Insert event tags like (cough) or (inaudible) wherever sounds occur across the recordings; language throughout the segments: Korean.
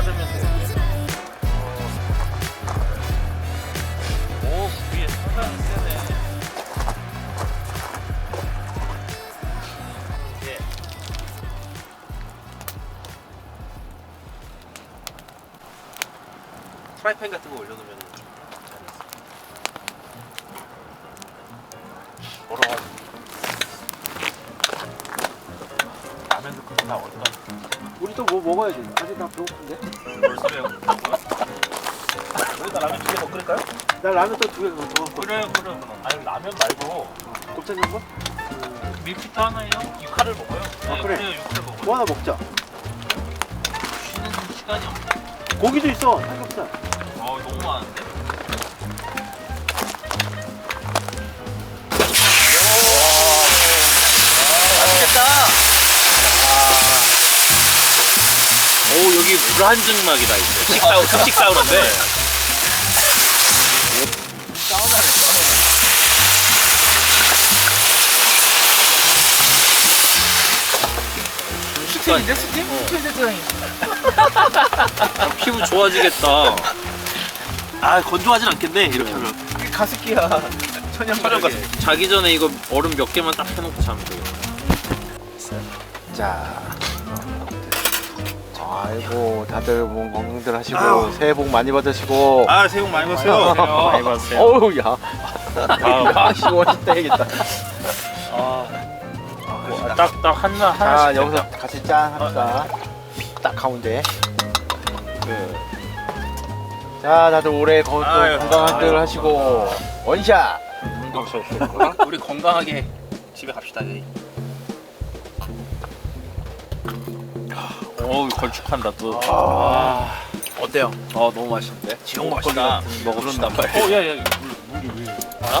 이 먹어야지. 아직 나 배고픈데. 벌써 배고 여기다 라면 두 개 더 끓일까요? 나 라면 또 두개더 먹었어. 그래요, 그래요. 아니 라면 말고 곱창 한 거? 밀키트 하나요? 육화를 먹어요. 아, 그래. 그래요, 육화를 먹어요. 뭐 하나 먹자. 쉬는 시간이 없네. 고기도 있어. 삼겹살. 어, 너무 많은데? 오 여기 불한증막이다 이제 식사우 급식 사우런데. 사우나네 사우나. 스팀인데 스팀? 스팀 세트장이 피부 좋아지겠다. 아 건조하진 않겠네 이렇게 하면. 이게 가습기야 (laughs) 천연 촬영 가서 자기 전에 이거 얼음 몇 개만 딱 해놓고 자면 되겠다. 자. 아이고 다들 뭐 건강들 하시고 새해 복 많이 받으시고. 아 새해 복 많이 받으세요. (laughs) 많이 받으세요. 어우 야. 아, 야 시원했다 해야겠다. 딱딱 하나 자 하나씩. 여기서 같이 짠 합시다. 딱 가운데. 그. 자 다들 올해 거, 또 아유, 건강한들 아유. 하시고 원샷. 우리 건강하게 집에 갑시다. 저희. 어우 걸쭉한다 또. 아, 어때요? 어 너무 맛있는데. 지옥 맛이다. 먹읍시다 빨리. 어야 야 물 물이 왜? 알아?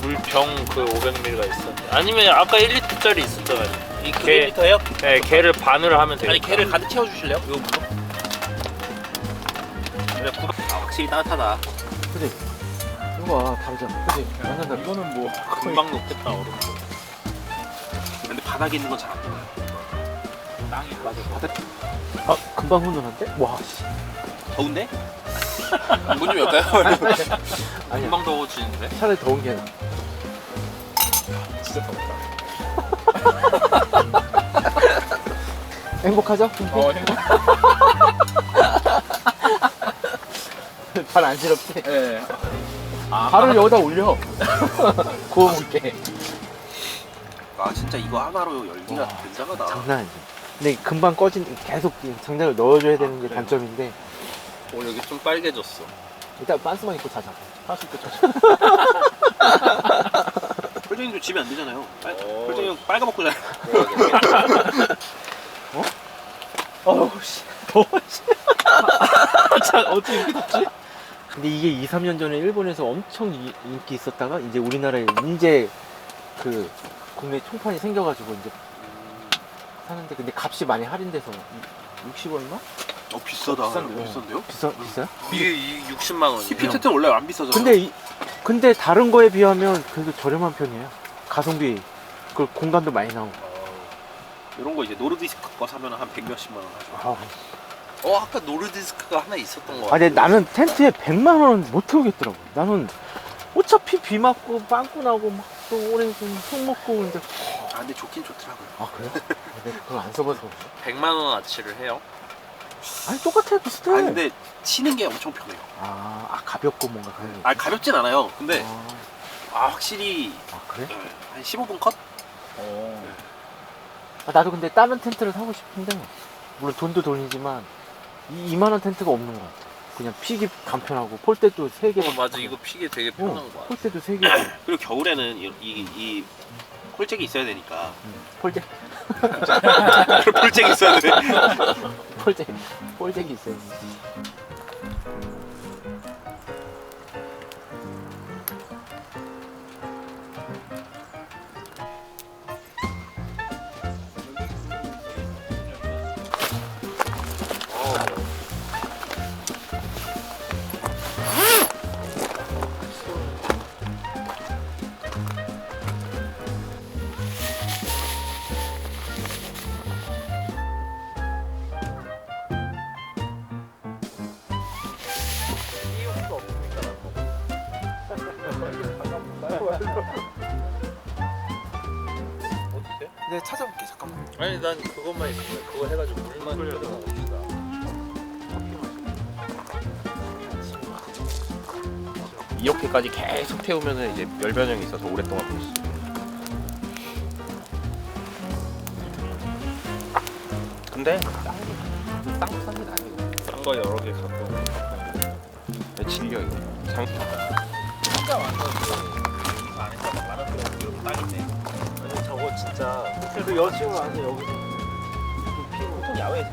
물병 그 500ml가 있었는데 아니면 아까 1리터짜리 있었잖아요. 이 개, 1리터예요? 네, 개를 반으로 하면 되겠다. 아니 걔를 가득 채워주실래요? 이거 물로? 그래, 구- 아 확실히 따뜻하다. 이거 봐 다르잖아. 그지? 완전 다르. 이거는 뭐 금방 녹겠다 얼음. 근데 바닥에 있는 건 잘 안 보여요. 땅이 맞아. 아 금방 훈훈한데? 와 씨. 더운데? 문좀 열까요? (laughs) 아니야. 금방 더워지는데. 차라리 더운 게 나. 진짜 더웠다. (laughs) 행복하죠? 어 행복. (laughs) 발 안시럽지? 예. 발을 여기다 올려. 구워볼게. 아 진짜 이거 하나로 열기가 굉장하다. 장난 아니지. 근데 금방 꺼진 계속 이 장작을 넣어줘야 되는 게 그래요? 단점인데 오 여기 좀 빨개졌어. 일단 빤스만 입고 자자. 사실 그 펄정이도 집에 안 되잖아요. 빨, 오. 펄정이 형 빨간 먹고 자. 어우 씨. 더워 씨. (laughs) 자, 어떻게 이렇게 덥지? 근데 이게 2, 3년 전에 일본에서 엄청 이- 인기 있었다가 이제 우리나라에 이제 그 국내 총판이 생겨가지고 이제 사는데 근데 값이 많이 할인돼서 60 얼마? 어 비싸다. 비싼데요? 비싼데요? 비싸 비싸요? 이게 이 60만 원이에요. 히피테트 원래 안 비싸잖아. 근데 이, 근데 다른 거에 비하면 그래도 저렴한 편이에요. 가성비 그 공간도 많이 나오고. 이런 거 이제 노르디스크 거 사면 한백 몇십만 원 하죠. 아, 어 아까 노르디스크가 하나 있었던 거 아, 같아. 근데 나는 텐트에 100만 원은 못 태우겠더라고. 나는 어차피 비 맞고 빵꾸 나고 막 또 오래 속 먹고 근데 아 근데 좋긴 좋더라고요. 아 그래요? (laughs) 내가 그걸 안 써봐서 그래. 100만 원 아치를 해요. 아니 똑같아 비슷해. 아 근데 치는 게 엄청 편해요. 아, 아, 가볍고 뭔가 그런 게. 아 가볍진 않아요. 근데 아, 아 확실히 아, 그래? 네, 한 15분 컷? 아, 나도 근데 다른 텐트를 사고 싶은데 물론 돈도 돈이지만 이 2만 원 텐트가 없는 것 같아. 그냥 피기 간편하고 폴대도 3개. 어 맞아 이거 피게 되게 편한 거 같아. 폴대도 3개. 그리고 겨울에는 이, 이, 이 폴잭이 있어야 되니까 폴대 폴잭이 있어야 돼. 폴대 폴대기 있어요. 네 찾아볼게 잠깐만. 아니 난 그것만 있으면 그거 해가지고 물만 끓여서 이렇게까지 계속 태우면은 이제 열 변형이 있어서 오랫동안 볼수 있어요. 근데 땅땅 싼게 아니고 싼거 여러 개 갖고 왜 질려 이거. 장 아니 그 여친구 아니 여기 좀 피고. 보통 야외에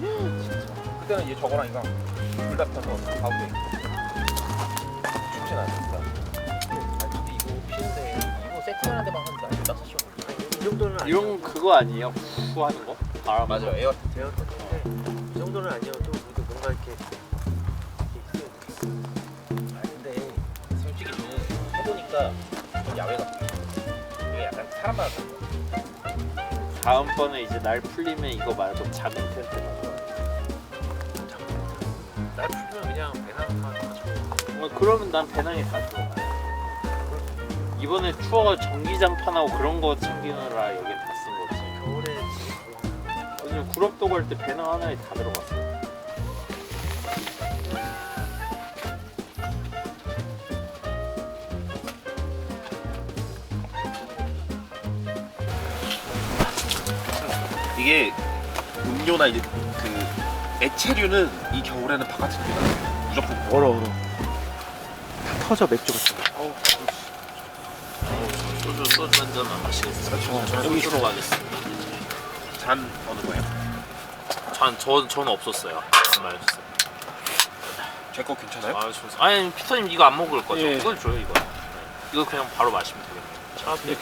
진짜. 그때는 이제 저거랑 이거 둘다 펴서 가운데 있고 춥진 않습니다. 아니 근데 이거 피는데 이거 세팅하는 데만 한 15시간 걸려. 이 정도는 아니. 이런 그거 아니에요? 후 하는 거? 바람 맞아요. 에어 제가 이 정도는 아니어도 그래도 뭔가 이렇게 이렇게 있어요. 아 근데 솔직히 저는 해보니까 좀 야외 같아. 이게 약간 사람마다 달라. 다음번에 이제 날 풀리면 이거 말고 작은 텐트 가서 날 풀면 그냥 배낭만 가지고. 어, 그러면 난 배낭에 다 들어가. 이번에 투어가 전기장판하고 그런 거 챙기느라 여기 다쓴 거지. 겨울에 지금 요즘 구럽도 갈 때 배낭 하나에 다 들어갔어 이게 음료나 이제 그 액체류는 이 겨울에는 바깥에 두면 무조건 얼어 얼어. 다 터져 맥주 같은 거. 어우, 소주 소주 한 잔만 마시겠어 어, 여기 들어 가겠습니다 잔 어느 거예요? 전, 저, 저는 없었어요 말해주세요 제 거 괜찮아요? 아, 좋습니다. 아니 피터님 이거 안 먹을 거죠? 예. 이걸 줘요 이거 네. 이거 그냥 바로 마시면 되겠네요 차 앞에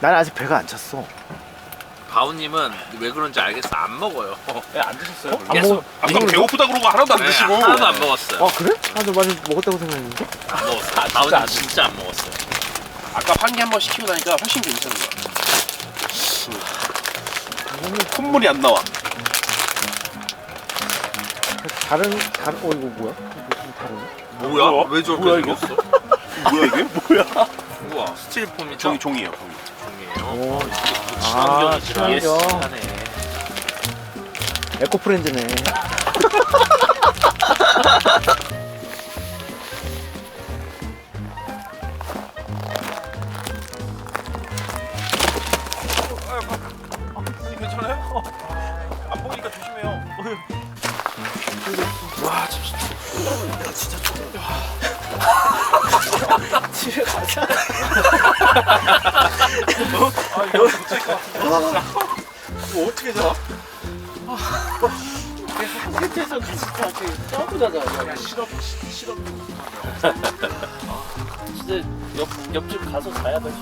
난 아직 배가 안 찼어. 바우님은 왜 그런지 알겠어 안 먹어요 왜안 드셨어요? 안 계속. 먹어. 아까 배고프다 그러고 하나도 안 네, 드시고 하나도 안 먹었어요 아 그래? 나도 많이 먹었다고 생각했는데. 안 먹었어요 바우님 진짜 안 먹었어요 아까 환기 한번 시키고 나니까 훨씬 괜찮은 거야 음, 콧물이 안 나와 다른 다른 어 이거 뭐야? 이거 좀 다르네. 뭐야? 왜 저렇게 뭐야, 이거? 생겼어? 뭐야 이게? (laughs) 뭐야? 우와 스틸폼이죠? 종이 종이에요 종이 종이에요 오. 아, 친환경. 하네 에코 프렌즈네. 아니 괜찮아요? 안 보니까 조심해요 어떻게 자? 텐트에서 같이 다 점프 자자. 야 실업 실업. 진짜 옆, 옆집 가서 자야 있어요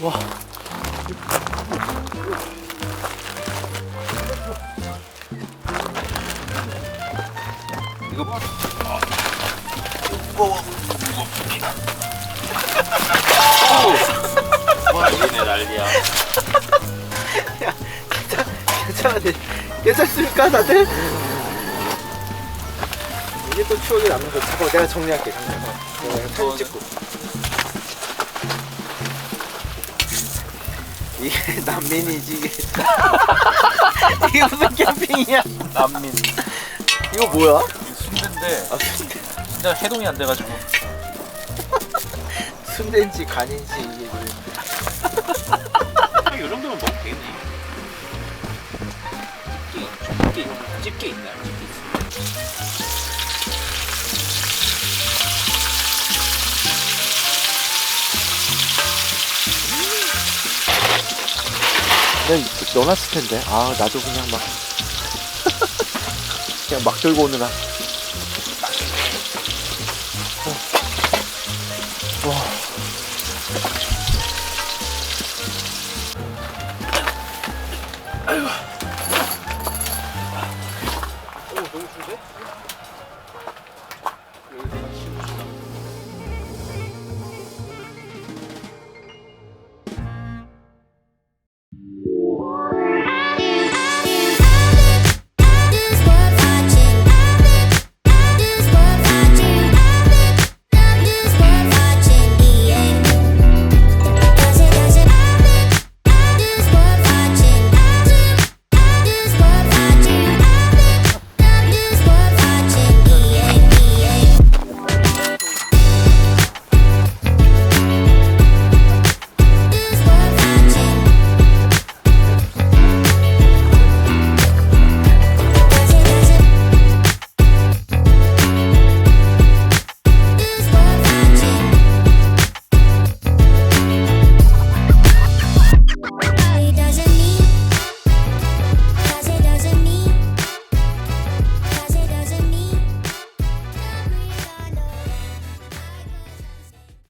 와. 이거 뭐? 와이 네 난리야 괜찮은데 괜찮습니까 다들? 이게 또 추억이 남는 거지 잠깐 내가 정리할게 잠깐만. 내가 사진 찍고. 이게 (laughs) 난민이지 이게. (laughs) 이게 무슨 캠핑이야? 난민. 이거 뭐야? 순대인데 아 순대. 진짜 해동이 안 돼가지고. 순대인지 간인지 집게, 있나요? 집게 있어요. 내가 넣어놨을 텐데 아 나도 그냥 막 (laughs) 그냥 막 들고 오느라